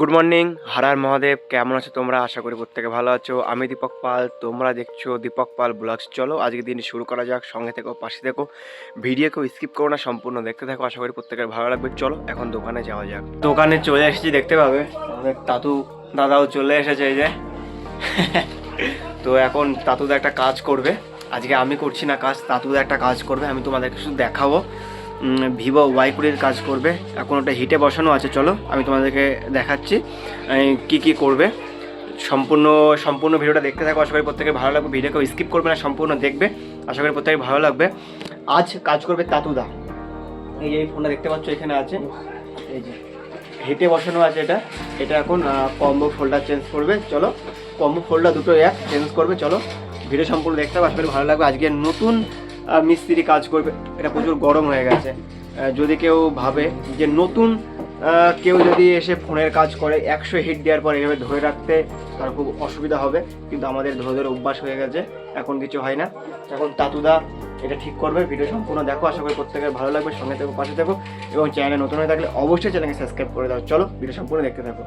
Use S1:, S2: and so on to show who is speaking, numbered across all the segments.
S1: Good morning হারার মহাদেব কেমন আছো তোমরা? আশা করি প্রত্যেকে ভালো আছো। আমি দীপক পাল। তোমরা দেখছ দীপক পাল ব্লগস। চলো আজকে দিন শুরু করা যাক। সঙ্গে থেকো, পাশে থেকো। ভিডিওকেও স্কিপ করো না, সম্পূর্ণ দেখতে থাকো। আশা করি প্রত্যেকের ভালো লাগবে। চলো, এখন দোকানে যাওয়া যাক। দোকানে চলে এসেছি, দেখতে পাবে? আমাদের তাতু দাদাও চলে এসেছে এই যে। তো এখন তাতুদা একটা কাজ করবে। আজকে আমি করছি না কাজ তাতুদা একটা কাজ করবে। আমি তোমাদেরকে শুধু দেখাবো। ভিভো ওয়াই কুড়ির কাজ করবে। এখন ওটা হিটে বসানো আছে, চলো, আমি তোমাদেরকে দেখাচ্ছি কি কি করবে। সম্পূর্ণ সম্পূর্ণ ভিডিওটা দেখতে থাকো, আশা করি প্রত্যেকের ভালো লাগবে। ভিডিওকে স্কিপ করবে না, সম্পূর্ণ দেখবে, আশা করি প্রত্যেকের ভালো লাগবে। আজ কাজ করবে তাতুদা। এই যে এই ফোনটা দেখতে পাচ্ছ, এখানে আছে। এই যে হিটে বসানো আছে এটা। এটা এখন কম্বো ফোল্ডার চেঞ্জ করবে, চলো। কম্বো ফোল্ডার দুটো এক চেঞ্জ করবে, চলো। ভিডিও সম্পূর্ণ দেখতে হবে আশা করি ভালো লাগবে। আজকে নতুন মিস্ত্রি কাজ করবে। এটা প্রচুর গরম হয়ে গেছে। যদি কেউ ভাবে যে নতুন কেউ যদি এসে ফোনের কাজ করে একশো হিট দেওয়ার পর এভাবে ধরে রাখতে তার খুব অসুবিধা হবে। কিন্তু আমাদের ধরে ধরে অভ্যাস হয়ে গেছে এখন কিছু হয় না। এখন তাতুদা এটা ঠিক করবে ভিডিও সম্পূর্ণ দেখো। আশা করি প্রত্যেকের ভালো লাগবে সঙ্গে থেকো পাশে থেকো। এবং চ্যানেলে নতুন হয়ে থাকলে অবশ্যই চ্যানেলকে সাবস্ক্রাইব করে দাও। চলো ভিডিও সম্পূর্ণ দেখতে থাকো।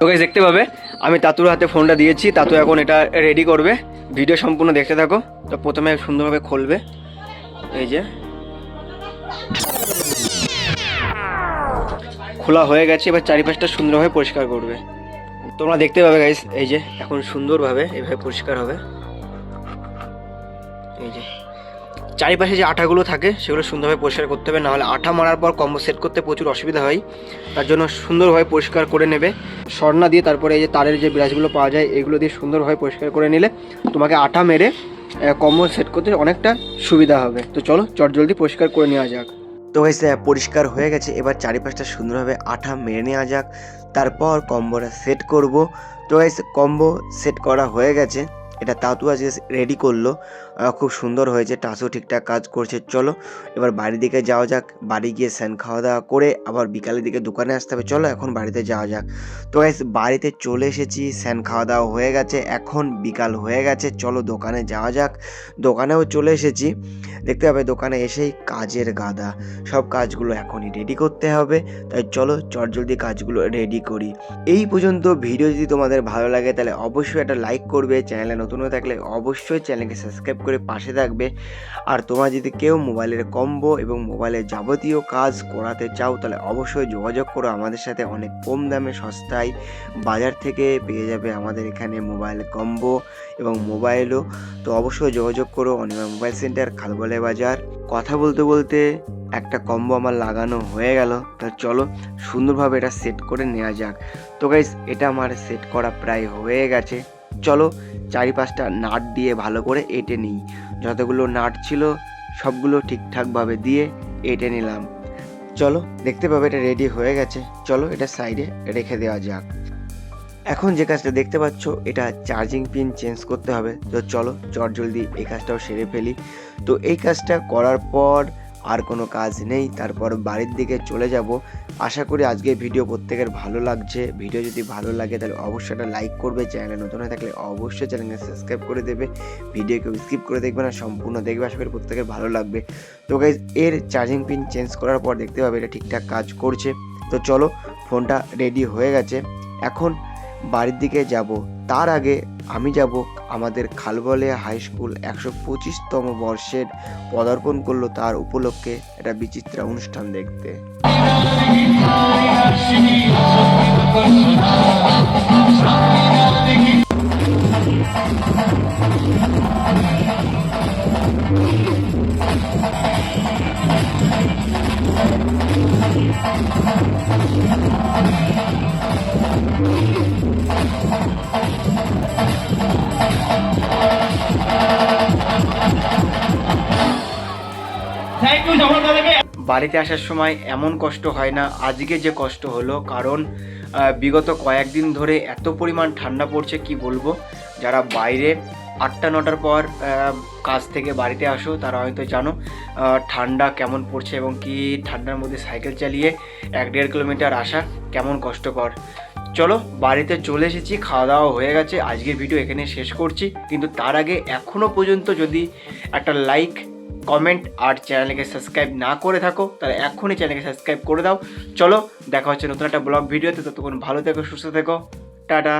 S1: তো guys, দেখতে পাবে আমি তাতুর হাতে ফোনটা দিয়েছি। তাতু এখন এটা রেডি করবে। ভিডিও সম্পূর্ণ দেখতে থাকো। তো প্রথমে সুন্দরভাবে খুলবে। এই যে খোলা হয়ে গেছে, এবার চারিপাশটা সুন্দরভাবে পরিষ্কার করবে। তোমরা দেখতে পাবে গাইস এই যে এখন সুন্দরভাবে এভাবে পরিষ্কার হবে। এই যে চারিপাশে যে আঠাগুলো থাকে, সেগুলো সুন্দরভাবে পরিষ্কার করতে হবে, নাহলে আঠা মারার পর কম্বো সেট করতে প্রচুর অসুবিধা হয়। তার জন্য সুন্দরভাবে পরিষ্কার করে নেবে। স্বর্ণা দিয়ে তারপরে এই যে তারের যে ব্রাশগুলো পাওয়া যায়, এগুলো দিয়ে সুন্দরভাবে পরিষ্কার করে নিলে তোমাকে আঠা মেরে কম্বো সেট করতে অনেকটা সুবিধা হবে। তো চলো চট জলদি পরিষ্কার করে নেওয়া যাক।
S2: তো গাইস পরিষ্কার হয়ে গেছে। এবার চারিপাশটা সুন্দরভাবে আঠা মেরে নেওয়া যাক। তারপর কম্বোটা সেট করব। তো গাইস কম্বো সেট করা হয়ে গেছে। এটা তাতু আজকে রেডি করল। খুব সুন্দর হয়েছে টাসও ঠিকঠাক কাজ করছে। চলো, এবার বাড়ির দিকে যাওয়া যাক। বাড়ি গিয়ে স্যান খাওয়া দাওয়া করে আবার বিকালের দিকে দোকানে আসতে হবে। চলো, এখন বাড়িতে যাওয়া যাক। তো গাইস বাড়িতে চলে এসেছি স্যান খাওয়া দাওয়া হয়ে গেছে। এখন বিকাল হয়ে গেছে। চলো দোকানে যাওয়া যাক। দোকানেও চলে এসেছি। দেখতে হবে দোকানে এসেই কাজের গাদা। সব কাজগুলো এখনই রেডি করতে হবে। তাই চলো চটজলদি কাজগুলো রেডি করি। এই পর্যন্ত ভিডিও যদি তোমাদের ভালো লাগে, তাহলে অবশ্যই একটা লাইক করবে। চ্যানেলে নতুন হয়ে থাকলে অবশ্যই চ্যানেলকে সাবস্ক্রাইব করে পাশে থাকবে। আর তোমরা যদি কেউ মোবাইলের কম্বো এবং মোবাইলের যাবতীয় কাজ করাতে চাও, তাহলে অবশ্যই যোগাযোগ করো। আমাদের সাথে অনেক কম দামে সস্তায় বাজার থেকে পেয়ে যাবে আমাদের এখানে মোবাইল কম্বো এবং মোবাইলও। তো অবশ্যই যোগাযোগ করো অনিমা মোবাইল সেন্টার খালবলে বাজার। কথা বলতে বলতে একটা কম্বো আমার লাগানো হয়ে গেল। তা চলো সুন্দরভাবে এটা সেট করে নেওয়া যাক। তো গাইস এটা আমার সেট করা প্রায় হয়ে গেছে। চলো চারিপাশটা নাট দিয়ে ভালো করে এঁটে নিই। যতগুলো নাট ছিল, সবগুলো ঠিকঠাকভাবে দিয়ে এঁটে নিলাম। চলো, দেখতে পাবে এটা রেডি হয়ে গেছে। চলো এটা সাইডে রেখে দেওয়া যাক। এখন যে কাজটা দেখতে পাচ্ছ, এটা চার্জিং পিন চেঞ্জ করতে হবে। তো চলো, চট জলদি এই কাজটাও সেরে ফেলি। তো এই কাজটা করার পর আর কোনো কাজ নেই। তারপর বাড়ির দিকে চলে যাব। আশা করি আজকে ভিডিও প্রত্যেকের ভালো লাগছে। ভিডিও যদি ভালো লাগে, তাহলে অবশ্যই একটা লাইক করবে। চ্যানেলে নতুন হয়ে থাকলে অবশ্যই চ্যানেলকে সাবস্ক্রাইব করে দেবে। ভিডিওকে স্কিপ করে দেখবে না, সম্পূর্ণ দেখবে। আশা করি প্রত্যেকের ভালো লাগবে। তো গাইজ এর চার্জিং পিন চেঞ্জ করার পর দেখতে পাবে এটা ঠিকঠাক কাজ করছে। তো চলো ফোনটা রেডি হয়ে গেছে। এখন বাড়ির দিকে যাব। তার আগে আমি যাব। আমাদের খালবলে হাই স্কুল একশো পঁচিশতম বর্ষের পদার্পণ করল তার উপলক্ষে একটা বিচিত্র অনুষ্ঠান দেখতে।
S3: জগন্নাথ দাদাকে
S1: বাড়িতে আসার সময় এমন কষ্ট হয় না, আজকে যে কষ্ট হলো, কারণ বিগত কয়েকদিন ধরে এত পরিমাণ ঠান্ডা পড়ছে, কি বলব? যারা বাইরে আটটা, নটার পর কাজ থেকে বাড়িতে আসো, তারা হয়তো জানো ঠান্ডা কেমন পড়ছে এবং কি ঠান্ডার মধ্যে সাইকেল চালিয়ে এক দেড় কিলোমিটার আসা কেমন কষ্টকর। চলো বাড়িতে চলে এসেছি, খাওয়া দাওয়া হয়ে গেছে, আজকের ভিডিও এখানে শেষ করছি। কিন্তু তার আগে এখনও পর্যন্ত যদি একটা লাইক কমেন্ট আর চ্যানেলকে সাবস্ক্রাইব না করে থাকো, তাহলে এখনই চ্যানেলকে সাবস্ক্রাইব করে দাও। চলো, দেখা হচ্ছে নতুন একটা ব্লগ ভিডিওতে ততক্ষণ ভালো থেকো, সুস্থ থেকো। টাটা।